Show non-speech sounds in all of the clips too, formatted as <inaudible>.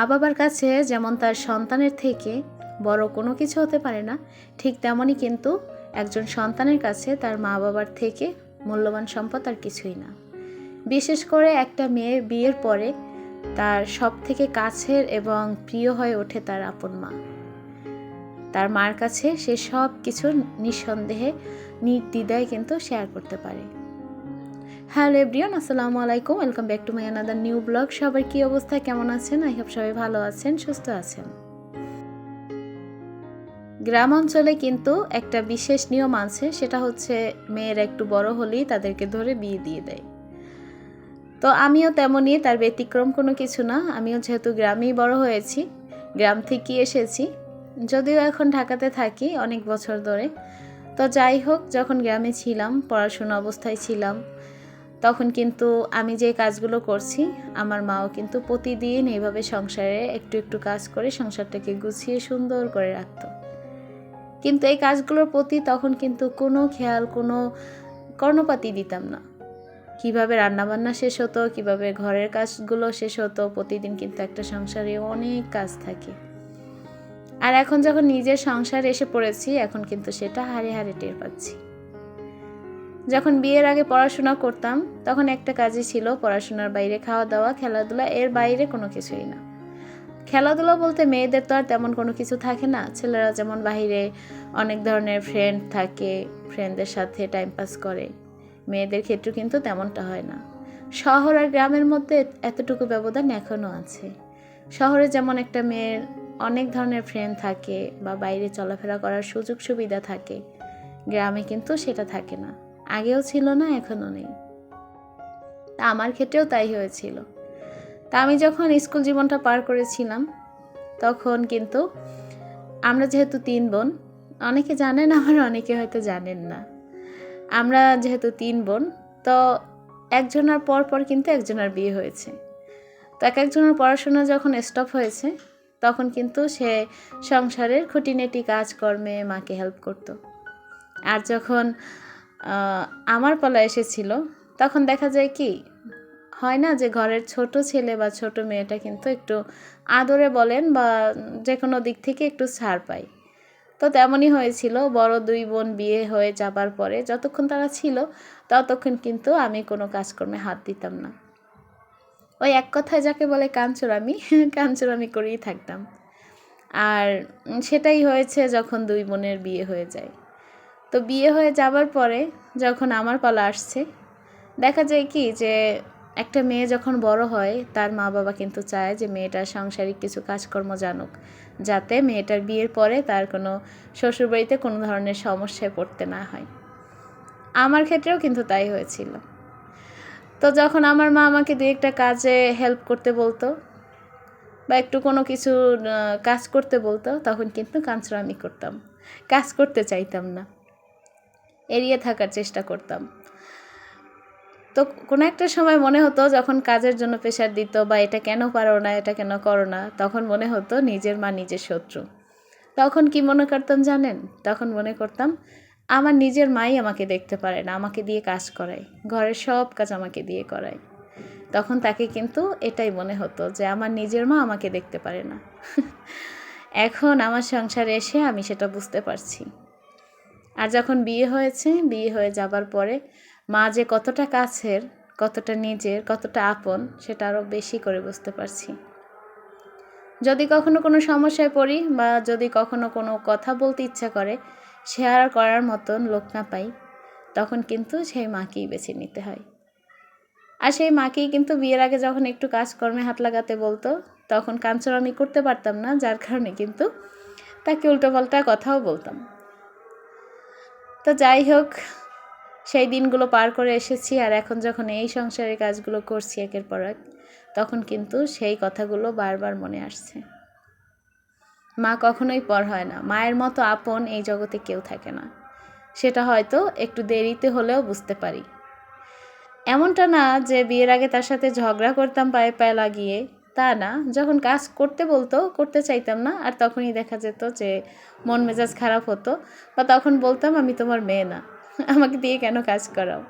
মা বাবার কাছে যেমন তার সন্তানের থেকে বড় কোনো কিছু হতে পারে না, ঠিক তেমনই কিন্তু একজন সন্তানের কাছে তার মা বাবার থেকে মূল্যবান সম্পদ আর কিছুই না। বিশেষ করে একটা মেয়ের বিয়ের পরে তার সব থেকে কাছের এবং প্রিয় হয়ে ওঠে তার আপন মা। তার মার কাছে সে সব কিছু নিঃসন্দেহে নির্দ্বিধায় কিন্তু শেয়ার করতে পারে। হ্যালো এভরিওন আসসালামু আলাইকুম। Welcome back to my another new blog সবার কি অবস্থা? কেমন আছেন? আই হোপ সবাই ভালো আছেন, সুস্থ আছেন। গ্রাম অঞ্চলে কিন্তু একটা বিশেষ নিয়ম আছে, সেটা হচ্ছে মেয়েরা একটু বড় হলেই তাদেরকে ধরে বিয়ে দিয়ে দেয়। তো আমিও তেমনই, তার ব্যতিক্রম কোনো কিছু না। আমিও যেহেতু গ্রামেই বড় হয়েছি, গ্রাম থেকেই এসেছি, যদিও এখন ঢাকাতে থাকি অনেক বছর ধরে। তো যাই হোক, যখন গ্রামে ছিলাম, পড়াশোনা অবস্থায় ছিলাম তখন কিন্তু আমি যে কাজগুলো করছি, আমার মাও কিন্তু প্রতিদিন এইভাবে সংসারে একটু একটু কাজ করে সংসারটাকে গুছিয়ে সুন্দর করে রাখত। কিন্তু এই কাজগুলোর প্রতি তখন কিন্তু কোনো খেয়াল, কোনো কর্ণপাতি দিতাম না। কীভাবে রান্নাবান্না শেষ হতো, কীভাবে ঘরের কাজগুলো শেষ হতো, প্রতিদিন কিন্তু একটা সংসারে অনেক কাজ থাকে। আর এখন যখন নিজের সংসার এসে পড়েছি, এখন কিন্তু সেটা হারে হারে টের পাচ্ছি। যখন বিয়ের আগে পড়াশোনা করতাম, তখন একটা কাজই ছিল পড়াশোনার বাইরে খাওয়া দাওয়া খেলাধুলা, এর বাইরে কোনো কিছুই না। খেলাধুলা বলতে মেয়েদের তো আর তেমন কোনো কিছু থাকে না। ছেলেরা যেমন বাইরে অনেক ধরনের ফ্রেন্ড থাকে ফ্রেন্ডদের সাথে টাইম পাস করে। মেয়েদের ক্ষেত্রে কিন্তু তেমনটা হয় না। শহর আর গ্রামের মধ্যে এতটুকু ব্যবধান এখনও আছে। শহরে যেমন একটা মেয়ের অনেক ধরনের ফ্রেন্ড থাকে বা বাইরে চলাফেরা করার সুযোগ সুবিধা থাকে, গ্রামে কিন্তু সেটা থাকে না। আগেও ছিল না, এখনও নেই। তা আমার ক্ষেত্রেও তাই হয়েছিল। তা আমি যখন স্কুল জীবনটা পার করেছিলাম, তখন কিন্তু আমরা যেহেতু তিন বোন, অনেকে জানেন, আবার অনেকে হয়তো জানেন না। আমরা যেহেতু তিন বোন, তো একজনের পর পর কিন্তু একজনের বিয়ে হয়েছে। তো এক একজনের পড়াশোনা যখন স্টপ হয়েছে, তখন কিন্তু সে সংসারের খুঁটিনেটি কাজকর্মে মাকে হেল্প করতো। আর যখন আমার পালা এসেছিল। তখন দেখা যায় কি, হয় না যে ঘরের ছোট ছেলে বা ছোট মেয়েটা কিন্তু একটু আদরে বলেন বা যে কোনো দিক থেকে একটু ছাড় পায়। তো তেমনই হয়েছিল, বড় দুই বোন বিয়ে হয়ে যাবার পরে যতক্ষণ তারা ছিল, ততক্ষণ কিন্তু আমি কোনো কাজকর্মে হাত দিতাম না। ওই এক কথায় যাকে বলে কাঞ্চুরামি <laughs> কাঞ্চুরামি করেই থাকতাম। আর সেটাই হয়েছে যখন দুই বোনের বিয়ে হয়ে যায়। তো বিয়ে হয়ে যাবার পরে যখন আমার পালা আসছে, দেখা যায় কি যে একটা মেয়ে যখন বড় হয়, তার মা বাবা কিন্তু চায় যে মেয়েটার সাংসারিক কিছু কাজকর্ম জানুক, যাতে মেয়েটার বিয়ের পরে তার কোনো শ্বশুরবাড়িতে কোনো ধরনের সমস্যায় পড়তে না হয়। আমার ক্ষেত্রেও কিন্তু তাই হয়েছিল। তো যখন আমার মা আমাকে দু একটা কাজে হেল্প করতে বলতো বা একটু কোনো কিছু কাজ করতে বলতো, তখন কিন্তু কাঞ্চরামি করতাম। কাজ করতে চাইতাম না। এড়িয়ে থাকার চেষ্টা করতাম। তো কোনো একটা সময় মনে হতো যখন কাজের জন্য প্রেশার দিত বা এটা কেন পারো না, এটা কেন করো না, তখন মনে হতো নিজের মা নিজের শত্রু। তখন কি মনে করতাম জানেন? তখন মনে করতাম আমার নিজের মাই আমাকে দেখতে পারে না, আমাকে দিয়ে কাজ করায়, ঘরের সব কাজ আমাকে দিয়ে করায়। তখন তাকে কিন্তু এটাই মনে হতো যে আমার নিজের মা আমাকে দেখতে পারে না। <laughs> এখন আমার সংসারে এসে আমি সেটা বুঝতে পারছি। আর যখন বিয়ে হয়েছে, বিয়ে হয়ে যাবার পরে মা যে কতটা কাছের, কতটা নিজের, কতটা আপন, সেটা আরও বেশি করে বুঝতে পারছি। যদি কখনো কোনো সমস্যায় পড়ি বা যদি কখনো কোনো কথা বলতে ইচ্ছা করে শেয়ার করার মতন লোক না পাই, তখন কিন্তু সেই মাকেই বেছে নিতে হয়। আর সেই মাকেই কিন্তু বিয়ের আগে যখন একটু কাজকর্মে হাত লাগাতে বলতো, তখন কাঞ্চন আমি করতে পারতাম না, যার কারণে কিন্তু তাকে উল্টোপাল্টা কথাও বলতাম। তো যাই হোক, সেই দিনগুলো পার করে এসেছি আর এখন যখন এই সংসারের কাজগুলো করছি একের পর এক, তখন কিন্তু সেই কথাগুলো বারবার মনে আসছে। মা কখনোই পর হয় না। মায়ের মতো আপন এই জগতে কেউ থাকে না। সেটা হয়তো একটু দেরিতে হলেও বুঝতে পারি। এমনটা না যে বিয়ের আগে তার সাথে ঝগড়া করতাম পায়ে পায়ে লাগিয়ে তা না, যখন কাজ করতে বলতো, করতে চাইতাম না, আর তখনই দেখা যেত যে মন মেজাজ খারাপ হতো, বা তখন বলতাম, আমি তোমার মেয়ে না, আমাকে দিয়ে কেন কাজ করাও?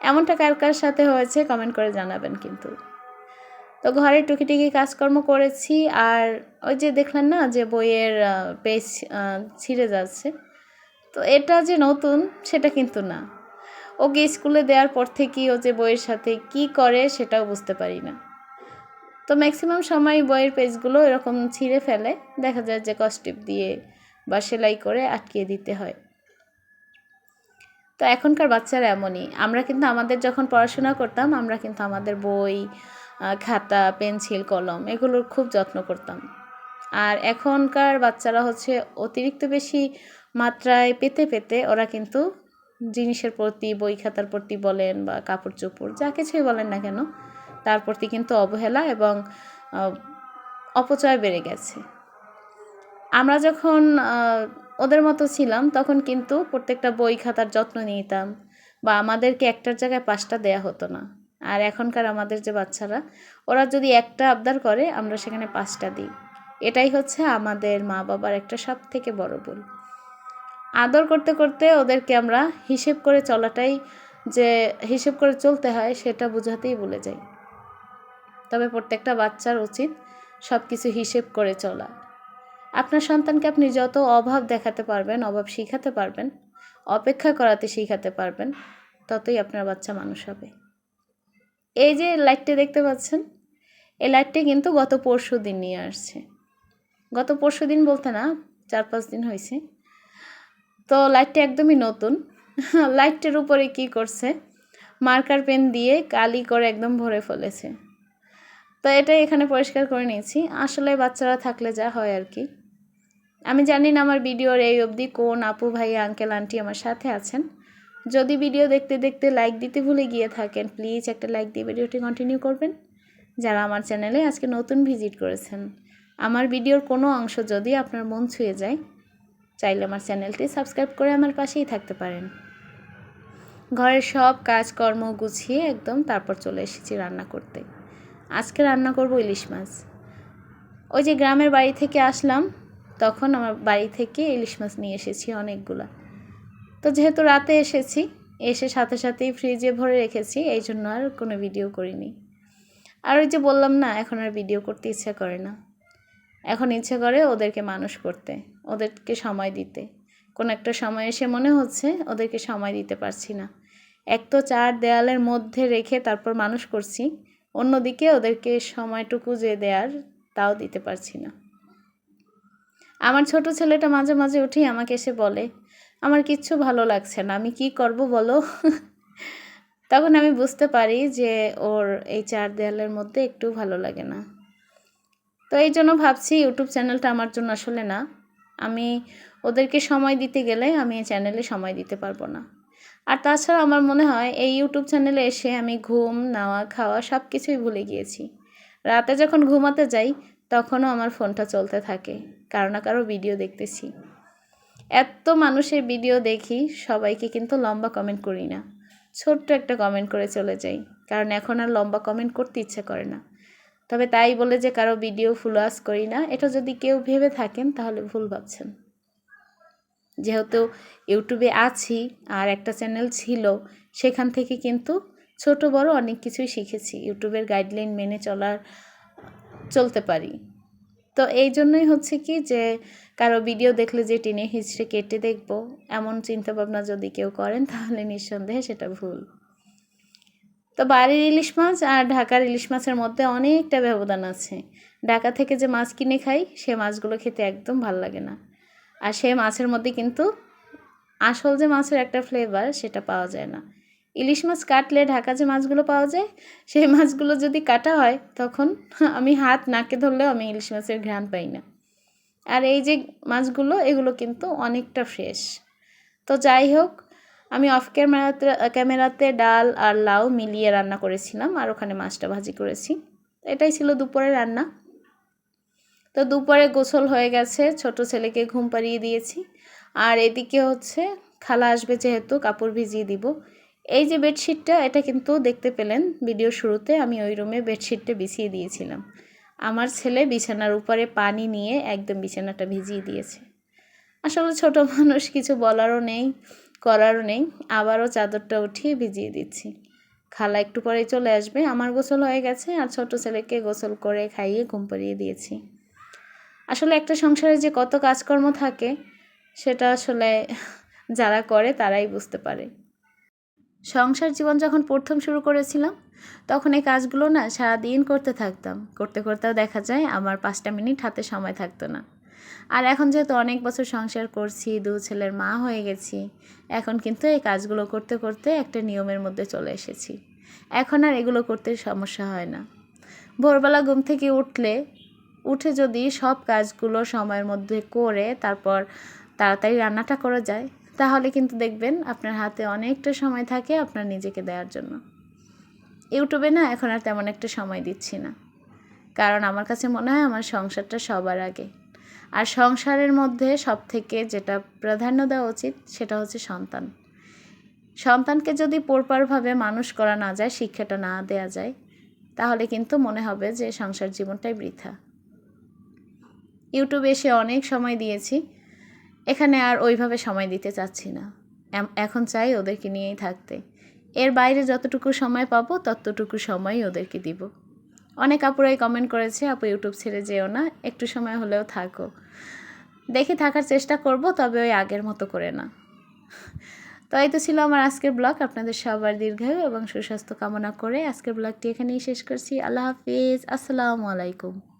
এমনটা কার কার সাথে হয়েছে কমেন্ট করে জানাবেন কিন্তু। তো ঘরে টুকিটুকি কাজকর্ম করেছি, আর ওই যে দেখলেন না, যে বইয়ের পেজ ছিঁড়ে যাচ্ছে। তো এটা যে নতুন, সেটা কিন্তু না। ওকে স্কুলে দেওয়ার পর থেকেই ও যে বইয়ের সাথে কি করে, সেটাও বুঝতে পারি না। তো ম্যাক্সিমাম সময় বইয়ের পেজগুলো এরকম ছিঁড়ে ফেলে, দেখা যায় যে কস্টিপ দিয়ে বা সেলাই করে আটকিয়ে দিতে হয়। তো এখনকার বাচ্চারা এমনই, আমরা কিন্তু আমাদের যখন পড়াশোনা করতাম, আমরা কিন্তু আমাদের বই খাতা, পেন্সিল, কলম এগুলোর খুব যত্ন করতাম। আর এখনকার বাচ্চারা হচ্ছে অতিরিক্ত বেশি মাত্রায় পেতে পেতে ওরা কিন্তু জিনিসের প্রতি, বই খাতার প্রতি বলেন বা কাপড় চোপড়, যা কিছুই বলেন না কেন তার প্রতি কিন্তু অবহেলা এবং অপচয় বেড়ে গেছে। আমরা যখন ওদের মতো ছিলাম তখন কিন্তু প্রত্যেকটা বই খাতার যত্ন নিতাম বা আমাদেরকে একটার জায়গায় পাঁচটা দেয়া হতো না। আর এখনকার আমাদের যে বাচ্চারা, ওরা যদি একটা আবদার করে আমরা সেখানে পাঁচটা দিই। এটাই হচ্ছে আমাদের মা বাবার একটা সব থেকে বড় ভুল। আদর করতে করতে ওদেরকে আমরা হিসেব করে চলাটাই যে, হিসেব করে চলতে হয় সেটা বোঝাতেই ভুলে যাই। তবে প্রত্যেকটা বাচ্চার উচিত সব কিছু হিসেব করে চলা। আপনার সন্তানকে আপনি যত অভাব দেখাতে পারবেন, অভাব শিখাতে পারবেন, অপেক্ষা করাতে শিখাতে পারবেন, ততই আপনার বাচ্চা মানুষ হবে। এই যে লাইটটা দেখতে পাচ্ছেন, এই লাইটটি কিন্তু গত পরশু দিন নিয়ে আসছে। গত পরশু দিন বলতে না চার পাঁচ দিন হয়েছে। তো লাইটটা একদমই নতুন। <laughs> লাইটটার উপরে কি করছে মার্কার পেন দিয়ে কালি করে একদম ভরে ফেলেছে। তো এটাই এখানে পরিষ্কার করে নিয়েছি। আসলে বাচ্চারা থাকলে যা হয় আর কি। আমি জানি না আমার ভিডিওর এই অবধি কোন আপু ভাই আঙ্কেল আন্টি আমার সাথে আছেন। যদি ভিডিও দেখতে দেখতে লাইক দিতে ভুলে গিয়ে থাকেন প্লিজ একটা লাইক দিয়ে ভিডিওটি কন্টিনিউ করবেন। যারা আমার চ্যানেলে আজকে নতুন ভিজিট করেছেন, আমার ভিডিওর কোনো অংশ যদি আপনার মন ছুঁয়ে যায়, চাইলে আমার চ্যানেলটি সাবস্ক্রাইব করে আমার পাশেই থাকতে পারেন। ঘরের সব কাজকর্ম গুছিয়ে একদম তারপর চলে এসেছি রান্না করতে। আজকে রান্না করব ইলিশ মাছ। ওই যে গ্রামের বাড়ি থেকে আসলাম, তখন আমার বাড়ি থেকে ইলিশ মাছ নিয়ে এসেছি অনেকগুলা। তো যেহেতু রাতে এসেছি, এসে সাথে সাথেই ফ্রিজে ভরে রেখেছি, এই জন্য আর কোনো ভিডিও করিনি। আর ওই যে বললাম না, এখন আর ভিডিও করতে ইচ্ছা করে না। এখন ইচ্ছে করে ওদেরকে মানুষ করতে, ওদেরকে সময় দিতে। কোনো একটা সময় এসে মনে হচ্ছে, ওদেরকে সময় দিতে পারছি না। এক তো চার দেয়ালের মধ্যে রেখে তারপর মানুষ করছি অন্যদিকে ওদেরকে সময়টুকু যে দেয়ার, তাও দিতে পারছি না। আমার ছোট ছেলেটা মাঝে মাঝে উঠেই আমাকে এসে বলে, আমার কিচ্ছু ভালো লাগছে না, আমি কি করব বলো? <laughs> তখন আমি বুঝতে পারি যে ওর এই চার দেয়ালের মধ্যে একটু ভালো লাগে না। তো এই জন্য ভাবছি ইউটিউব চ্যানেলটা আমার জন্য আসলে না। আমি ওদেরকে সময় দিতে গেলে আমি এই চ্যানেলে সময় দিতে পারব না। আর তাছাড়া আমার মনে হয় এই ইউটিউব চ্যানেলে এসে আমি ঘুম, নাওয়া, খাওয়া সব কিছুই ভুলে গিয়েছি। রাতে যখন ঘুমাতে যাই, তখনও আমার ফোনটা চলতে থাকে, কারও না কারও ভিডিও দেখতেছি। এত মানুষের ভিডিও দেখি, সবাইকে কিন্তু লম্বা কমেন্ট করি না। ছোট্ট একটা কমেন্ট করে চলে যাই, কারণ এখন আর লম্বা কমেন্ট করতে ইচ্ছে করে না। তবে তাই বলে যে কারও ভিডিও ফুলওয়াস করি না, এটা যদি কেউ ভেবে থাকেন, তাহলে ভুল ভাবছেন। যেহেতু ইউটিউবে আছি আর একটা চ্যানেল ছিল, সেখান থেকে কিন্তু ছোট বড় অনেক কিছুই শিখেছি, ইউটিউবের গাইডলাইন মেনে চলার, চলতে পারি। তো এই জন্যই হচ্ছে কি যে, কারও ভিডিও দেখলে যে টিনে হিস্ট্রি কেটে দেখব, এমন চিন্তাভাবনা যদি কেউ করেন, তাহলে নিঃসন্দেহে সেটা ভুল। তো বাড়ির ইলিশ মাছ আর ঢাকার ইলিশ মাছের মধ্যে অনেকটা ব্যবধান আছে। ঢাকা থেকে যে মাছ কিনে খাই, সে মাছগুলো খেতে একদম ভালো লাগে না। আর সে মাছের মধ্যে কিন্তু আসল যে মাছের একটা ফ্লেভার সেটা পাওয়া যায় না। ইলিশ মাছ কাটলে ঢাকা যে মাছগুলো পাওয়া যায়, সেই মাছগুলো যদি কাটা হয়, তখন আমি হাত, নাকে ধরলেও আমি ইলিশ মাছের ঘ্রাণ পাই না। আর এই যে মাছগুলো, এগুলো কিন্তু অনেকটা ফ্রেশ তো যাই হোক, আমি অফ ক্যামেরাতে ক্যামেরাতে ডাল আর লাউ মিলিয়ে রান্না করেছিলাম, আর ওখানে মাছটা ভাজি করেছি। এটাই ছিল দুপুরের রান্না। তো দুপুরে গোসল হয়ে গেছে, ছোট ছেলেকে ঘুম পাড়িয়ে দিয়েছি। আর এদিকে হচ্ছে খালা আসবে যেহেতু, কাপড় ভিজিয়ে দিব। এই যে বেডশিটটা, এটা কিন্তু দেখতে পেলেন ভিডিও শুরুতে, আমি ওই রুমে বেডশিটটা বিছিয়ে দিয়েছিলাম। আমার ছেলে বিছানার উপরে পানি নিয়ে একদম বিছানাটা ভিজিয়ে দিয়েছে। আসলে ছোট মানুষ কিছু বলারও নেই, করারও নেই, আবারও চাদরটা উঠিয়ে ভিজিয়ে দিচ্ছি। খালা একটু পরেই চলে আসবে। আমার গোসল হয়ে গেছে আর ছোট ছেলেকে গোসল করে খাইয়ে ঘুম পাড়িয়ে দিয়েছি। আসলে একটা সংসারে যে কত কাজকর্ম থাকে, সেটা আসলে যারা করে তারাই বুঝতে পারে। সংসার জীবন যখন প্রথম শুরু করেছিলাম, তখন এই কাজগুলো না সারাদিন করতে থাকতাম। করতে করতেও দেখা যায় আমার পাঁচটা মিনিট হাতে সময় থাকতো না। আর এখন যেহেতু অনেক বছর সংসার করছি, দু ছেলের মা হয়ে গেছি, এখন কিন্তু এই কাজগুলো করতে করতে একটা নিয়মের মধ্যে চলে এসেছি। এখন আর এগুলো করতে সমস্যা হয় না। ভোরবেলা ঘুম থেকে উঠলে উঠে যদি সব কাজগুলো সময়ের মধ্যে করে তারপর তাড়াতাড়ি রান্নাটা করা যায়, তাহলে কিন্তু দেখবেন আপনার হাতে অনেকটা সময় থাকে আপনার নিজেকে দেওয়ার জন্য। ইউটিউবে না এখন আর তেমন একটা সময় দিচ্ছি না। কারণ আমার কাছে মনে হয় আমার সংসারটা সবার আগে। আর সংসারের মধ্যে সব থেকে যেটা প্রাধান্য দেওয়া উচিত সেটা হচ্ছে সন্তান। সন্তানকে যদি পরপারভাবে মানুষ করা না যায়, শিক্ষাটা না দেয়া যায়, তাহলে কিন্তু মনে হবে যে সংসার জীবনটাই বৃথা। ইউটিউবে এসে অনেক সময় দিয়েছি। এখানে আর ওইভাবে সময় দিতে চাচ্ছি না। এখন চাই ওদেরকে নিয়েই থাকতে। এর বাইরে যতটুকু সময় পাবো, ততটুকু সময়ই ওদেরকে দিব। অনেক আপুরাই কমেন্ট করেছে, আপু, ইউটিউব ছেড়ে যেও না, একটু সময় হলেও থাকো। দেখে থাকার চেষ্টা করব, তবে ওই আগের মতো করে না। তো এই তো ছিল আমার আজকের ব্লগ। আপনাদের সবার দীর্ঘায়ু এবং সুস্বাস্থ্য কামনা করে আজকের ব্লগটি এখানেই শেষ করছি। আল্লাহ হাফিজ। আসসালামু আলাইকুম।